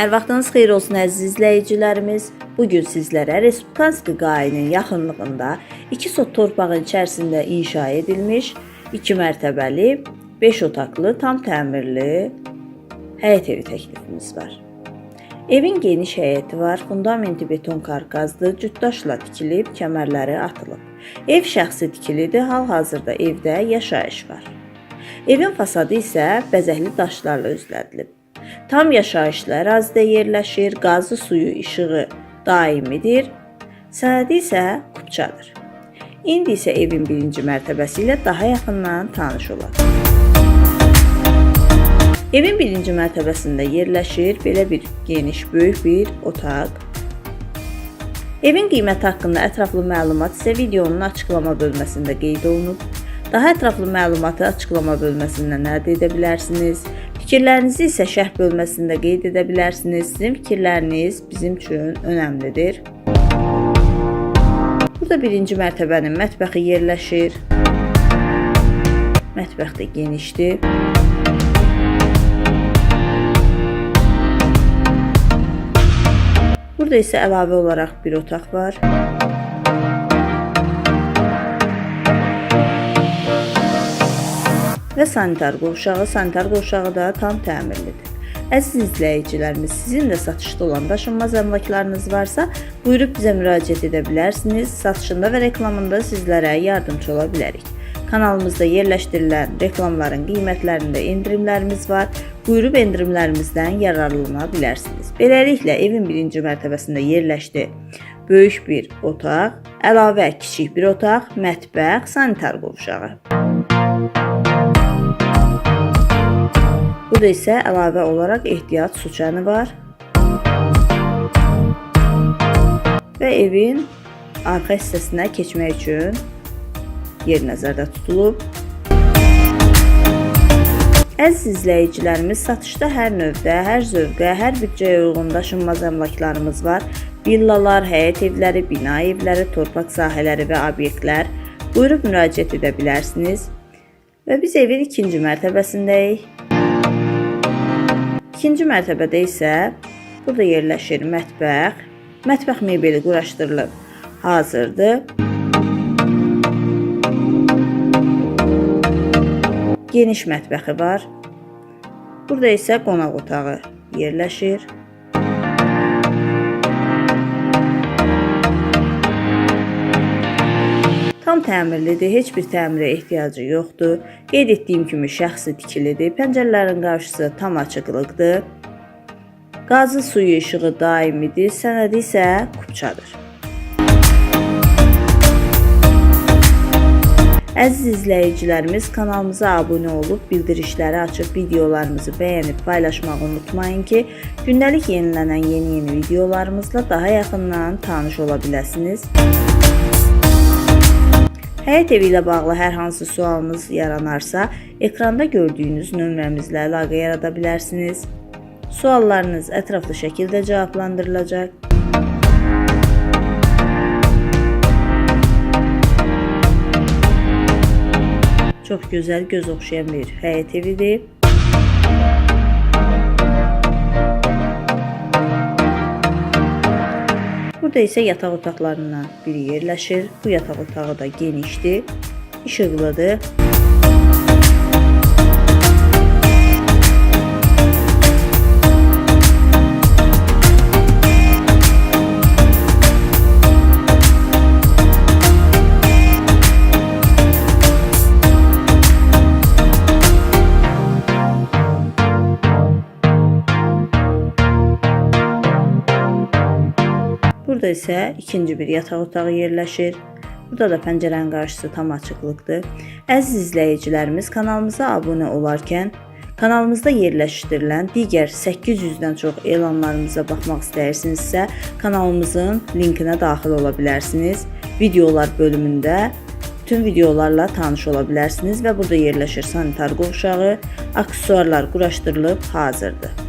Hər vaxtınız xeyir olsun əziz izləyicilərimiz. Bu gün sizlərə Respublikanski qayının yaxınlığında 2 sot torpağın içərisində inşa edilmiş 2 mərtəbəli, 5 otaqlı, tam təmirli həyət evi təklifimiz var. Evin geniş həyəti var, fundamenti beton karkazdır, cütdaşla tikilib, kəmərləri atılıb. Ev şəxsi tikilidir, hal-hazırda evdə yaşayış var. Evin fasadı isə bəzəkli daşlarla özlədilib. Tam yaşayışlı ərazidə yerləşir, qazı, suyu, işığı daimidir. Sənədi isə kupçadır. İndi isə evin birinci mərtəbəsi ilə daha yaxından tanış olaq. Evin birinci mərtəbəsində yerləşir belə bir geniş, böyük bir otaq. Evin qiyməti haqqında ətraflı məlumat isə videonun açıqlama bölməsində qeyd olunub. Daha ətraflı məlumatı açıqlama bölməsindən əldə edə bilərsiniz. Fikirlərinizi isə şərh bölməsində qeyd edə bilərsiniz. Sizin fikirləriniz bizim üçün önəmlidir. Burada birinci mərtəbənin mətbəxi yerləşir. Mətbəx də genişdir. Burada isə əlavə olaraq bir otaq var. Və sanitar qovşağı, sanitar qovşağı da tam təmirlidir. Əziz izləyicilərimiz, sizin də satışda olan daşınmaz əmlaklarınız varsa, buyurub bizə müraciət edə bilərsiniz. Satışında və reklamında sizlərə yardımcı ola bilərik. Kanalımızda yerləşdirilən reklamların qiymətlərində endirimlərimiz var. Buyurub endirimlərimizdən yararlana bilərsiniz. Beləliklə evin birinci mərtəbəsində yerləşdi böyük bir otaq, əlavə kiçik bir otaq, mətbəx, sanitar qovşağı. Burada isə əlavə olaraq ehtiyat su çəni var. Və evin arxa hissəsinə keçmək üçün yer nəzərdə tutulub. Əziz izləyicilərimiz, satışda hər növdə, hər zövqə, hər büdcəyə uyğun daşınmaz əmlaklarımız var. Villalar, həyət evləri, bina evləri, torpaq sahələri və obyektlər. Buyurub müraciət edə bilərsiniz. Və biz evin ikinci mərtəbəsindəyik. İkinci mərtəbədə isə burada yerləşir mətbəx. Mətbəx mebeli quraşdırılıb hazırdır. Geniş mətbəxi var. Burada isə qonaq otağı yerləşir. Tam təmirlidir, heç bir təmirə ehtiyacı yoxdur. Qeyd etdiyim kimi şəxsi tikilidir. Pəncərələrin qarşısı tam açıqlıqdır. Qazı suyu işığı daimidir, sənədi isə kupçadır. Əziz izləyicilərimiz, kanalımıza abunə olub, bildirişləri açıb, videolarımızı bəyənib paylaşmağı unutmayın ki, gündəlik yenilənən yeni-yeni videolarımızla daha yaxından tanış ola biləsiniz. Həyət evi ilə bağlı hər hansı sualınız yaranarsa, ekranda gördüyünüz nömrəmizlə əlaqə yarada bilərsiniz. Suallarınız ətraflı şəkildə cavablandırılacaq. Çox gözəl, göz oxşayan bir həyət evidir. Burada isə yataq otaqlarından biri yerləşir. Bu yataq otağı da genişdir, işıqlıdır. Burada isə ikinci bir yataq otağı yerləşir. Burada da pəncərənin qarşısı tam açıqlıqdır. Əziz izləyicilərimiz, kanalımıza abunə olarkən kanalımızda yerləşdirilən digər 800-dən çox elanlarımıza baxmaq istəyirsinizsə, kanalımızın linkinə daxil ola bilərsiniz. Videolar bölümündə bütün videolarla tanış ola bilərsiniz və burada yerləşir sanitar qovşağı, aksesuarlar quraşdırılıb hazırdır.